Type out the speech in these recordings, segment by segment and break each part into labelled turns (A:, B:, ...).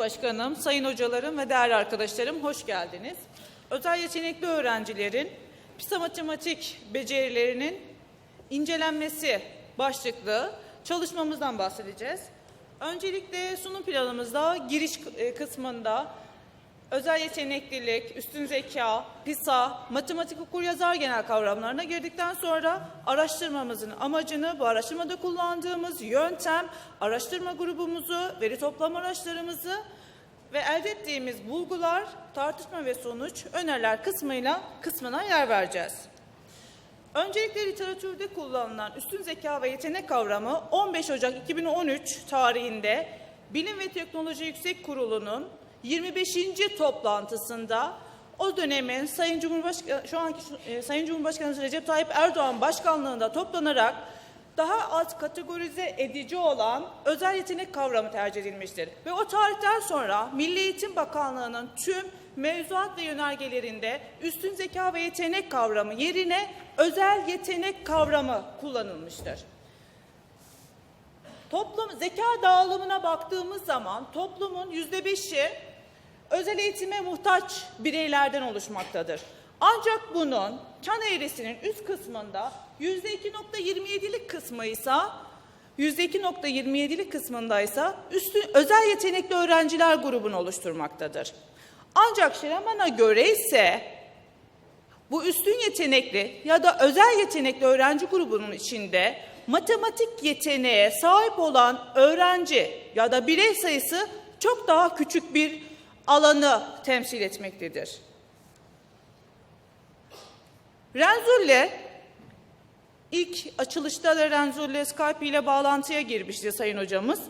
A: Başkanım, sayın hocalarım ve değerli arkadaşlarım hoş geldiniz. Özel yetenekli öğrencilerin PISA matematik becerilerinin incelenmesi başlıklı çalışmamızdan bahsedeceğiz. Öncelikle sunum planımızda giriş e, kısmında özel yeteneklilik, üstün zeka, PISA, matematik okur yazar genel kavramlarına girdikten sonra araştırmamızın amacını, bu araştırmada kullandığımız yöntem, araştırma grubumuzu, veri toplama araçlarımızı ve elde ettiğimiz bulgular, tartışma ve sonuç, öneriler kısmıyla kısmına yer vereceğiz. Öncelikle literatürde kullanılan üstün zeka ve yetenek kavramı 15 Ocak 2013 tarihinde Bilim ve Teknoloji Yüksek Kurulu'nun 25. toplantısında o dönemin Sayın Cumhurbaşkanı şu anki e, Sayın Cumhurbaşkanı Recep Tayyip Erdoğan başkanlığında toplanarak daha az kategorize edici olan özel yetenek kavramı tercih edilmiştir. Ve o tarihten sonra Milli Eğitim Bakanlığı'nın tüm mevzuat ve yönergelerinde üstün zeka ve yetenek kavramı yerine özel yetenek kavramı kullanılmıştır. Toplum zeka dağılımına baktığımız zaman toplumun yüzde beşi özel eğitime muhtaç bireylerden oluşmaktadır. Ancak bunun çan eğrisinin üst kısmında yüzde 2.27'lik kısmı ise yüzde 2.27'lik kısmında ise üstün özel yetenekli öğrenciler grubunu oluşturmaktadır. Ancak Şeraman'a göre ise bu üstün yetenekli ya da özel yetenekli öğrenci grubunun içinde matematik yeteneğe sahip olan öğrenci ya da birey sayısı çok daha küçük bir alanı temsil etmektedir. Renzulle ilk açılışta da Renzulle Skype ile bağlantıya girmişti Sayın Hocamız.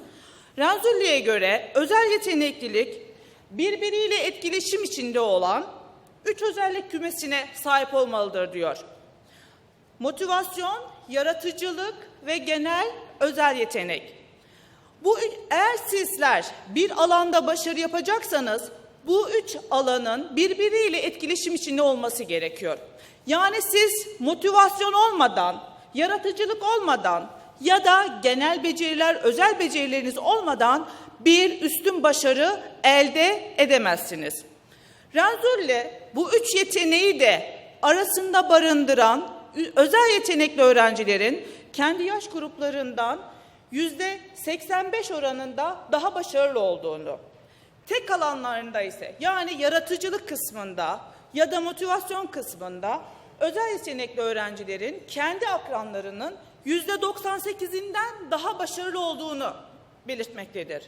A: Renzulle'ye göre özel yeteneklilik birbiriyle etkileşim içinde olan üç özellik kümesine sahip olmalıdır diyor. Motivasyon, yaratıcılık ve genel özel yetenek. Bu eğer sizler bir alanda başarı yapacaksanız bu üç alanın birbiriyle etkileşim içinde olması gerekiyor. Yani siz motivasyon olmadan, yaratıcılık olmadan ya da genel beceriler, özel becerileriniz olmadan bir üstün başarı elde edemezsiniz. Renzulle bu üç yeteneği de arasında barındıran özel yetenekli öğrencilerin kendi yaş gruplarından yüzde 85 oranında daha başarılı olduğunu, tek alanlarında ise yani yaratıcılık kısmında ya da motivasyon kısmında özel yetenekli öğrencilerin kendi akranlarının yüzde 98'inden daha başarılı olduğunu belirtmektedir.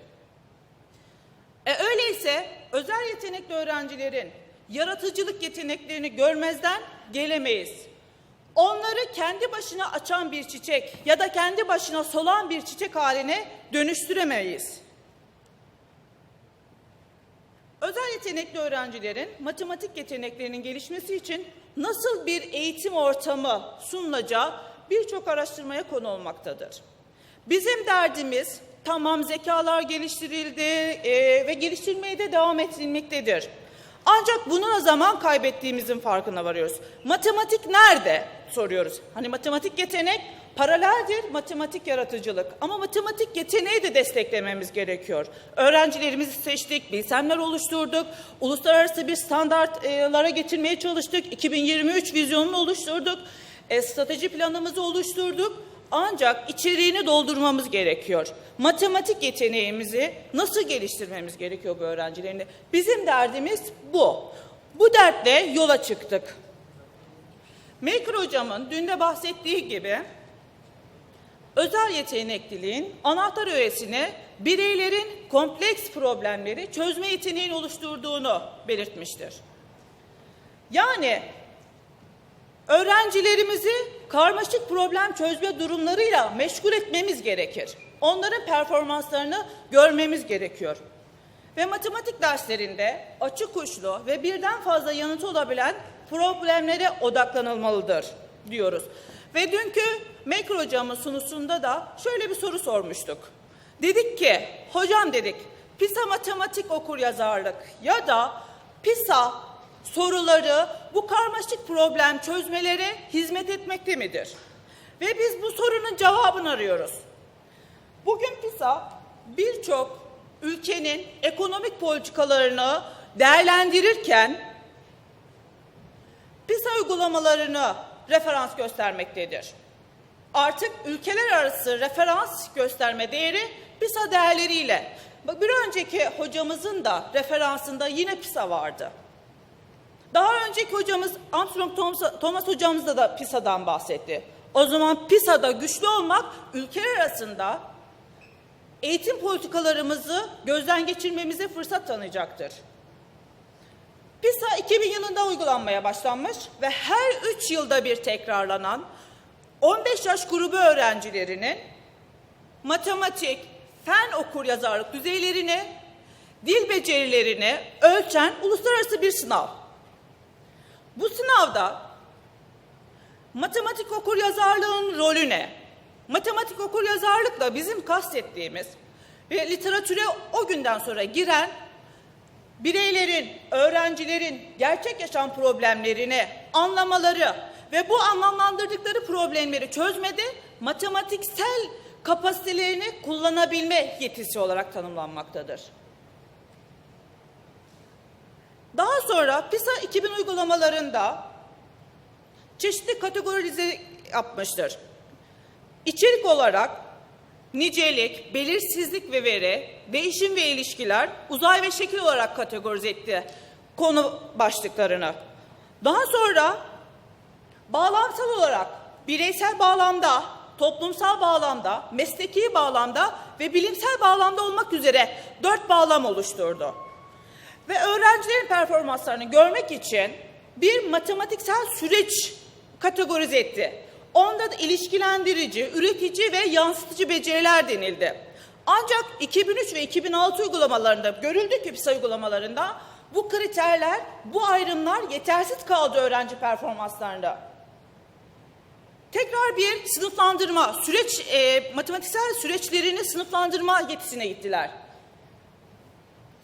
A: E öyleyse özel yetenekli öğrencilerin yaratıcılık yeteneklerini görmezden gelemeyiz. Onları kendi başına açan bir çiçek ya da kendi başına solan bir çiçek haline dönüştüremeyiz. Özel yetenekli öğrencilerin matematik yeteneklerinin gelişmesi için nasıl bir eğitim ortamı sunulacağı birçok araştırmaya konu olmaktadır. Bizim derdimiz tamam zekalar geliştirildi e, ve geliştirmeye de devam edilmektedir. Ancak bununla zaman kaybettiğimizin farkına varıyoruz. Matematik nerede soruyoruz. Hani matematik yetenek paraleldir matematik yaratıcılık. Ama matematik yeteneği de desteklememiz gerekiyor. Öğrencilerimizi seçtik, bilsemler oluşturduk, uluslararası bir standartlara getirmeye çalıştık. 2023 vizyonunu oluşturduk, e, strateji planımızı oluşturduk. Ancak içeriğini doldurmamız gerekiyor. Matematik yeteneğimizi nasıl geliştirmemiz gerekiyor bu öğrencilerin? Bizim derdimiz bu. Bu dertle yola çıktık. Maker hocamın dün de bahsettiği gibi özel yetenekliliğin anahtar öğesine bireylerin kompleks problemleri çözme yeteneğini oluşturduğunu belirtmiştir. Yani öğrencilerimizi karmaşık problem çözme durumlarıyla meşgul etmemiz gerekir. Onların performanslarını görmemiz gerekiyor. Ve matematik derslerinde açık uçlu ve birden fazla yanıtı olabilen problemlere odaklanılmalıdır diyoruz. Ve dünkü Maker hocamın sunusunda da şöyle bir soru sormuştuk. Dedik ki, hocam dedik, PISA matematik okur yazarlık ya da PISA soruları bu karmaşık problem çözmelere hizmet etmekte midir? Ve biz bu sorunun cevabını arıyoruz. Bugün PISA birçok ülkenin ekonomik politikalarını değerlendirirken PISA uygulamalarını referans göstermektedir. Artık ülkeler arası referans gösterme değeri PISA değerleriyle. Bir önceki hocamızın da referansında yine PISA vardı. Daha önceki hocamız Armstrong Thomas, Thomas hocamız da, da PISA'dan bahsetti. O zaman PISA'da güçlü olmak ülkeler arasında eğitim politikalarımızı gözden geçirmemize fırsat tanıyacaktır. PISA 2000 yılında uygulanmaya başlanmış ve her 3 yılda bir tekrarlanan 15 yaş grubu öğrencilerinin matematik, fen okur yazarlık düzeylerini, dil becerilerini ölçen uluslararası bir sınav. Bu sınavda matematik okur yazarlığın rolü ne? Matematik okur yazarlıkla bizim kastettiğimiz ve literatüre o günden sonra giren bireylerin, öğrencilerin gerçek yaşam problemlerini anlamaları ve bu anlamlandırdıkları problemleri çözmede matematiksel kapasitelerini kullanabilme yetisi olarak tanımlanmaktadır. Daha sonra PISA 2000 uygulamalarında çeşitli kategorize yapmıştır. İçerik olarak nicelik, belirsizlik ve veri, değişim ve ilişkiler, uzay ve şekil olarak kategorize etti konu başlıklarını. Daha sonra bağlamsal olarak bireysel bağlamda, toplumsal bağlamda, mesleki bağlamda ve bilimsel bağlamda olmak üzere dört bağlam oluşturdu. Ve öğrencilerin performanslarını görmek için bir matematiksel süreç kategorize etti. Onda da ilişkilendirici, üretici ve yansıtıcı beceriler denildi. Ancak 2003 ve 2006 uygulamalarında görüldü ki PISA uygulamalarında bu kriterler, bu ayrımlar yetersiz kaldı öğrenci performanslarında. Tekrar bir sınıflandırma, süreç, e, matematiksel süreçlerini sınıflandırma yetisine gittiler.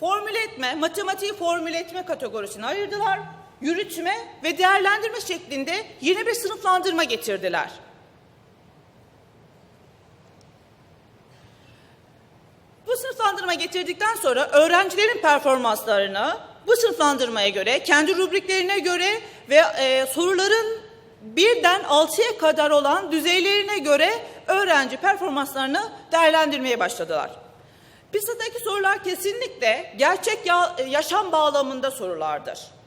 A: Formüle etme, matematiği formüle etme kategorisine ayırdılar. Yürütme ve değerlendirme şeklinde yeni bir sınıflandırma getirdiler. Bu sınıflandırma getirdikten sonra öğrencilerin performanslarını bu sınıflandırmaya göre, kendi rubriklerine göre ve e, soruların birden altıya kadar olan düzeylerine göre öğrenci performanslarını değerlendirmeye başladılar. PISA'daki sorular kesinlikle gerçek ya, yaşam bağlamında sorulardır.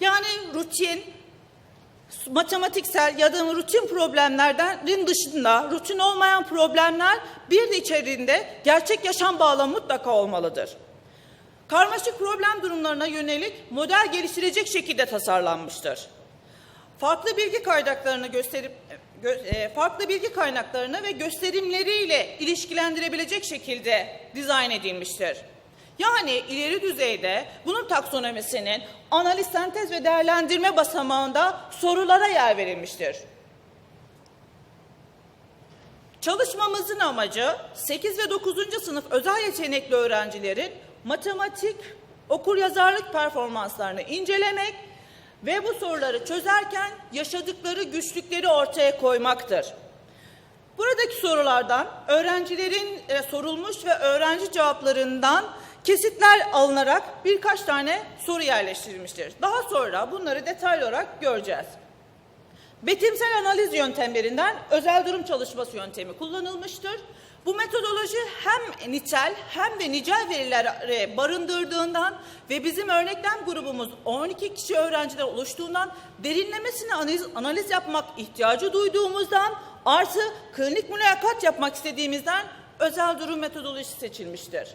A: Yani rutin, matematiksel ya da rutin problemlerden dışında rutin olmayan problemler bir de içerisinde gerçek yaşam bağlamı mutlaka olmalıdır. Karmaşık problem durumlarına yönelik model geliştirecek şekilde tasarlanmıştır. Farklı bilgi kaynaklarını gösterip e, farklı bilgi kaynaklarını ve gösterimleriyle ilişkilendirebilecek şekilde dizayn edilmiştir. Yani ileri düzeyde bunun taksonomisinin analiz, sentez ve değerlendirme basamağında sorulara yer verilmiştir. Çalışmamızın amacı 8 ve 9. sınıf özel yetenekli öğrencilerin matematik okur yazarlık performanslarını incelemek ve bu soruları çözerken yaşadıkları güçlükleri ortaya koymaktır. Buradaki sorulardan öğrencilerin e, sorulmuş ve öğrenci cevaplarından kesitler alınarak birkaç tane soru yerleştirilmiştir. Daha sonra bunları detaylı olarak göreceğiz. Betimsel analiz yöntemlerinden özel durum çalışması yöntemi kullanılmıştır. Bu metodoloji hem nitel hem de nicel verileri barındırdığından ve bizim örneklem grubumuz 12 kişi öğrenciden oluştuğundan derinlemesine analiz, analiz yapmak ihtiyacı duyduğumuzdan artı klinik mülakat yapmak istediğimizden özel durum metodolojisi seçilmiştir.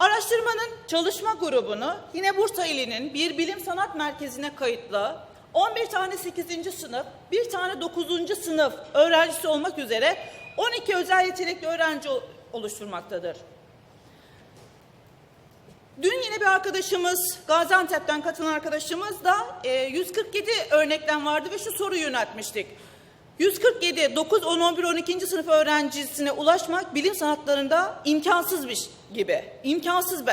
A: Araştırmanın çalışma grubunu yine Bursa ilinin bir bilim sanat merkezine kayıtlı 11 tane 8. sınıf, bir tane 9. sınıf öğrencisi olmak üzere 12 özel yetenekli öğrenci oluşturmaktadır. Dün yine bir arkadaşımız, Gaziantep'ten katılan arkadaşımız da e, 147 örneklem vardı ve şu soruyu yöneltmiştik. 147, 9, 10, 11, 12. sınıf öğrencisine ulaşmak bilim sanatlarında imkansız bir gibi. İmkansız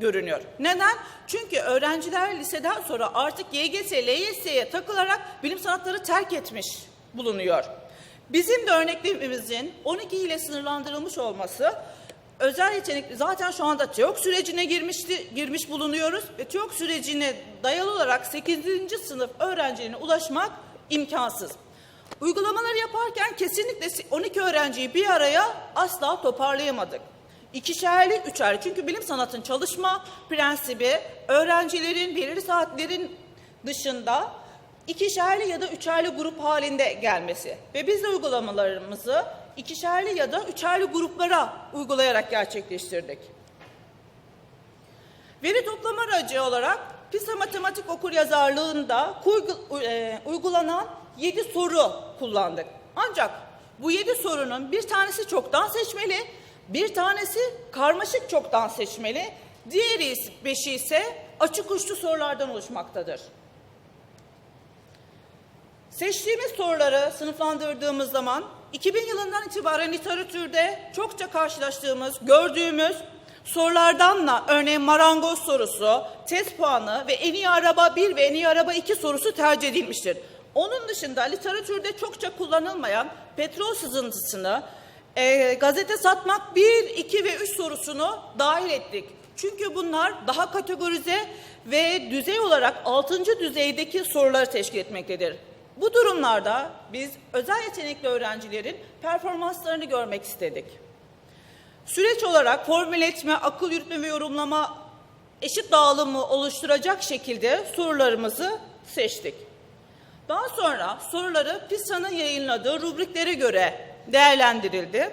A: görünüyor. Neden? Çünkü öğrenciler liseden sonra artık YGS, LYS'ye takılarak bilim sanatları terk etmiş bulunuyor. Bizim de örneklemimizin 12 ile sınırlandırılmış olması özel yetenekli zaten şu anda TEOK sürecine girmişti, girmiş bulunuyoruz ve TEOK sürecine dayalı olarak 8. sınıf öğrencilerine ulaşmak imkansız. Uygulamaları yaparken kesinlikle 12 öğrenciyi bir araya asla toparlayamadık. İkişerli, üçerli. Çünkü bilim sanatın çalışma prensibi öğrencilerin belirli saatlerin dışında ikişerli ya da üçerli grup halinde gelmesi. Ve biz de uygulamalarımızı ikişerli ya da üçerli gruplara uygulayarak gerçekleştirdik. Veri toplama aracı olarak PISA matematik okuryazarlığında e, uygulanan 7 soru kullandık. Ancak bu 7 sorunun bir tanesi çoktan seçmeli, bir tanesi karmaşık çoktan seçmeli, diğeri 5'i ise açık uçlu sorulardan oluşmaktadır. Seçtiğimiz soruları sınıflandırdığımız zaman 2000 yılından itibaren literatürde çokça karşılaştığımız, gördüğümüz sorulardanla örneğin marangoz sorusu, test puanı ve en iyi araba 1 ve en iyi araba 2 sorusu tercih edilmiştir. Onun dışında literatürde çokça kullanılmayan petrol sızıntısını, e, gazete satmak 1, 2 ve 3 sorusunu dahil ettik. Çünkü bunlar daha kategorize ve düzey olarak 6. düzeydeki soruları teşkil etmektedir. Bu durumlarda biz özel yetenekli öğrencilerin performanslarını görmek istedik. Süreç olarak formüle etme, akıl yürütme ve yorumlama eşit dağılımı oluşturacak şekilde sorularımızı seçtik. Daha sonra soruları PISA'nın yayınladığı rubriklere göre değerlendirildi.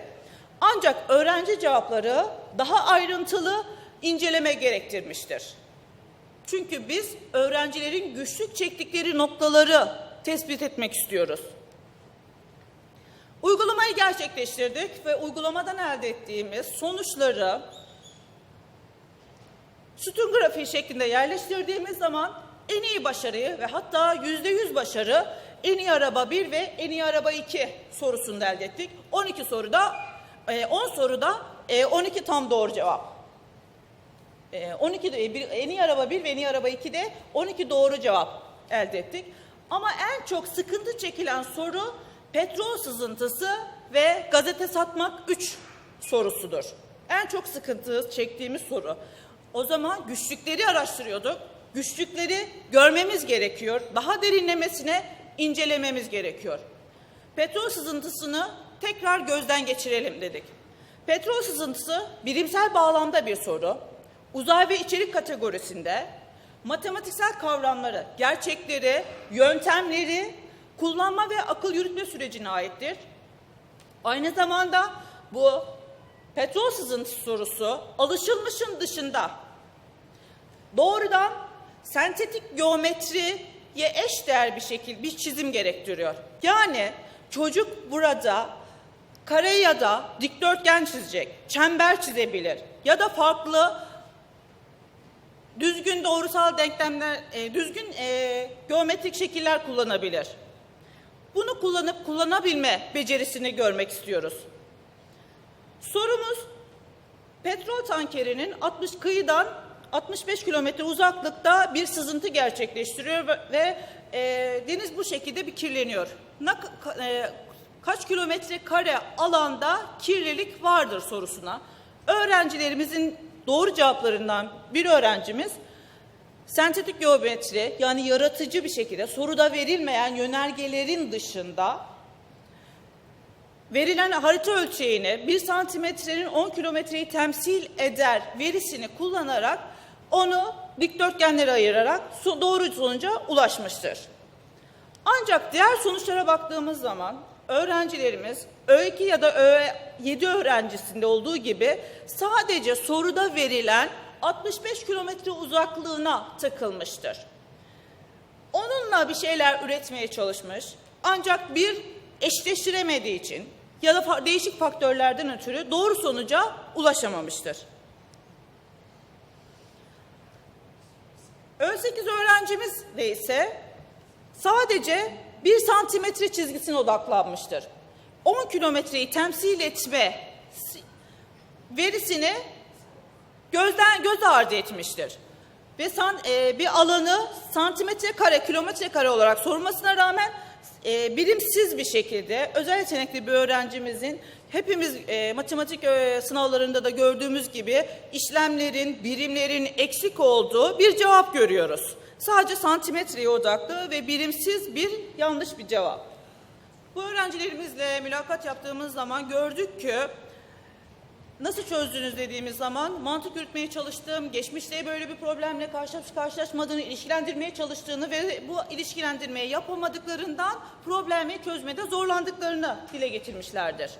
A: Ancak öğrenci cevapları daha ayrıntılı inceleme gerektirmiştir. Çünkü biz öğrencilerin güçlük çektikleri noktaları tespit etmek istiyoruz. Uygulamayı gerçekleştirdik ve uygulamadan elde ettiğimiz sonuçları sütun grafiği şeklinde yerleştirdiğimiz zaman en iyi başarıyı ve hatta yüzde yüz başarı en iyi araba 1 ve en iyi araba 2 sorusunda elde ettik. 12 soruda, e, 10 soruda e, 12 tam doğru cevap. E, 12 de- bir- en iyi araba 1 ve en iyi araba 2'de 12 doğru cevap elde ettik. Ama en çok sıkıntı çekilen soru petrol sızıntısı ve gazete satmak 3 sorusudur. En çok sıkıntı çektiğimiz soru. O zaman güçlükleri araştırıyorduk. Güçlükleri görmemiz gerekiyor. Daha derinlemesine incelememiz gerekiyor. Petrol sızıntısını tekrar gözden geçirelim dedik. Petrol sızıntısı bilimsel bağlamda bir soru. Uzay ve içerik kategorisinde matematiksel kavramları, gerçekleri, yöntemleri, kullanma ve akıl yürütme sürecine aittir. Aynı zamanda bu petrol sızıntısı sorusu alışılmışın dışında doğrudan sentetik geometriye eş değer bir şekil bir çizim gerektiriyor. Yani çocuk burada kare ya da dikdörtgen çizecek, çember çizebilir ya da farklı düzgün doğrusal denklemler, e, düzgün e, geometrik şekiller kullanabilir. Bunu kullanıp kullanabilme becerisini görmek istiyoruz. Sorumuz petrol tankerinin 60 kıyıdan 65 kilometre uzaklıkta bir sızıntı gerçekleştiriyor ve, e, deniz bu şekilde bir kirleniyor. Ne, e, kaç kilometre kare alanda kirlilik vardır sorusuna öğrencilerimizin doğru cevaplarından bir öğrencimiz sentetik geometri yani yaratıcı bir şekilde soruda verilmeyen yönergelerin dışında verilen harita ölçeğini 1 santimetrenin 10 kilometreyi temsil eder verisini kullanarak onu dikdörtgenlere ayırarak doğru sonuca ulaşmıştır. Ancak diğer sonuçlara baktığımız zaman öğrencilerimiz Ö2 ya da Ö7 öğrencisinde olduğu gibi sadece soruda verilen 65 kilometre uzaklığına takılmıştır. Onunla bir şeyler üretmeye çalışmış ancak bir eşleştiremediği için ya da değişik faktörlerden ötürü doğru sonuca ulaşamamıştır. Ö8 öğrencimiz de ise sadece bir santimetre çizgisine odaklanmıştır. 10 kilometreyi temsil etme si- verisini gözden göz ardı etmiştir. Ve san, e, bir alanı santimetre kare, kilometre kare olarak sormasına rağmen e, bilimsiz bir şekilde özel yetenekli bir öğrencimizin hepimiz e, matematik e, sınavlarında da gördüğümüz gibi işlemlerin, birimlerin eksik olduğu bir cevap görüyoruz. Sadece santimetreye odaklı ve bilimsiz bir yanlış bir cevap. Bu öğrencilerimizle mülakat yaptığımız zaman gördük ki Nasıl çözdünüz dediğimiz zaman mantık yürütmeye çalıştım. Geçmişte böyle bir problemle karşılaşmadığını ilişkilendirmeye çalıştığını ve bu ilişkilendirmeyi yapamadıklarından problemi çözmede zorlandıklarını dile getirmişlerdir.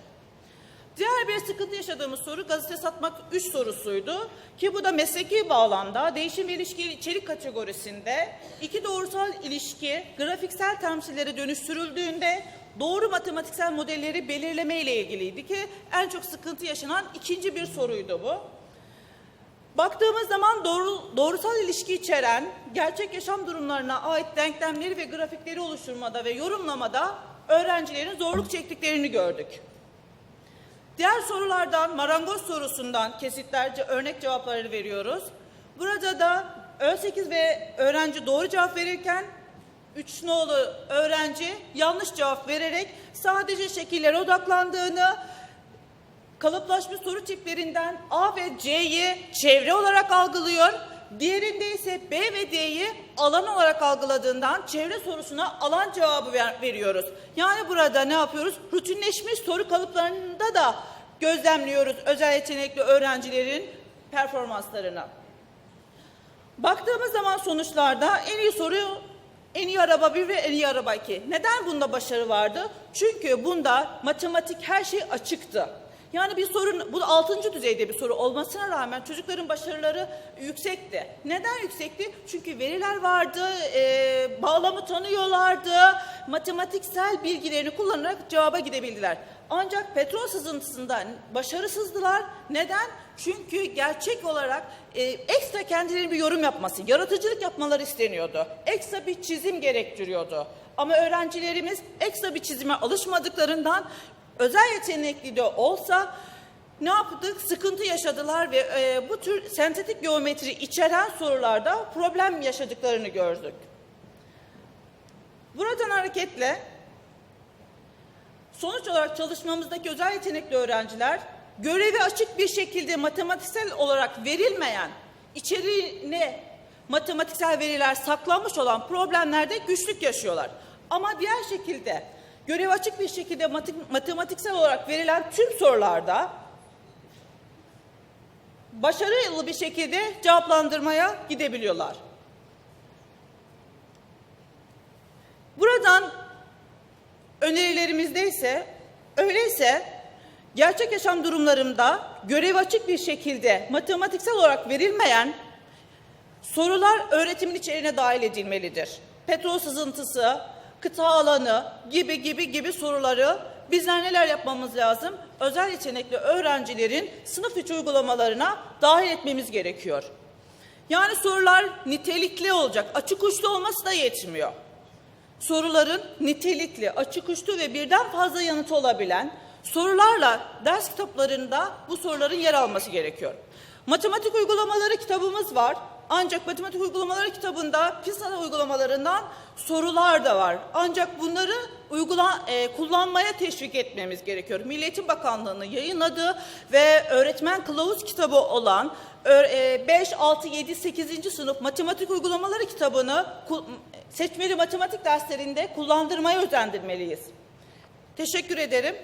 A: Diğer bir sıkıntı yaşadığımız soru gazete satmak 3 sorusuydu. Ki bu da mesleki bağlamda değişim ve ilişki içerik kategorisinde iki doğrusal ilişki grafiksel temsillere dönüştürüldüğünde doğru matematiksel modelleri belirleme ile ilgiliydi ki en çok sıkıntı yaşanan ikinci bir soruydu bu. Baktığımız zaman doğru, doğrusal ilişki içeren gerçek yaşam durumlarına ait denklemleri ve grafikleri oluşturmada ve yorumlamada öğrencilerin zorluk çektiklerini gördük. Diğer sorulardan marangoz sorusundan kesitlerce örnek cevapları veriyoruz. Burada da Ö8 ve öğrenci doğru cevap verirken üç nolu öğrenci yanlış cevap vererek sadece şekillere odaklandığını, kalıplaşmış soru tiplerinden A ve C'yi çevre olarak algılıyor. Diğerinde ise B ve D'yi alan olarak algıladığından çevre sorusuna alan cevabı ver- veriyoruz. Yani burada ne yapıyoruz? Rutinleşmiş soru kalıplarında da gözlemliyoruz özel yetenekli öğrencilerin performanslarını. Baktığımız zaman sonuçlarda en iyi soru en iyi araba 1 ve en iyi araba 2. Neden bunda başarı vardı? Çünkü bunda matematik her şey açıktı. Yani bir sorun, bu 6. düzeyde bir soru olmasına rağmen çocukların başarıları yüksekti. Neden yüksekti? Çünkü veriler vardı, e, bağlamı tanıyorlardı, matematiksel bilgilerini kullanarak cevaba gidebildiler. Ancak petrol sızıntısında başarısızdılar. Neden? Çünkü gerçek olarak e, ekstra kendilerinin bir yorum yapması, yaratıcılık yapmaları isteniyordu. Ekstra bir çizim gerektiriyordu. Ama öğrencilerimiz ekstra bir çizime alışmadıklarından özel yetenekli de olsa ne yaptık? Sıkıntı yaşadılar ve e, bu tür sentetik geometri içeren sorularda problem yaşadıklarını gördük. Buradan hareketle Sonuç olarak çalışmamızdaki özel yetenekli öğrenciler görevi açık bir şekilde matematiksel olarak verilmeyen, içeriğine matematiksel veriler saklanmış olan problemlerde güçlük yaşıyorlar. Ama diğer şekilde görevi açık bir şekilde matem- matematiksel olarak verilen tüm sorularda başarılı bir şekilde cevaplandırmaya gidebiliyorlar. Buradan önerilerimizde ise öyleyse gerçek yaşam durumlarında görev açık bir şekilde matematiksel olarak verilmeyen sorular öğretimin içeriğine dahil edilmelidir. Petrol sızıntısı, kıta alanı gibi gibi gibi soruları bizler neler yapmamız lazım? Özel yetenekli öğrencilerin sınıf içi uygulamalarına dahil etmemiz gerekiyor. Yani sorular nitelikli olacak, açık uçlu olması da yetmiyor soruların nitelikli, açık uçlu ve birden fazla yanıtı olabilen sorularla ders kitaplarında bu soruların yer alması gerekiyor. Matematik uygulamaları kitabımız var. Ancak matematik uygulamaları kitabında PISA uygulamalarından sorular da var. Ancak bunları uygula, e, kullanmaya teşvik etmemiz gerekiyor. Milli Eğitim Bakanlığı'nın yayınladığı ve öğretmen kılavuz kitabı olan ö- e, 5, 6, 7, 8. sınıf matematik uygulamaları kitabını seçmeli matematik derslerinde kullandırmaya özendirmeliyiz. Teşekkür ederim.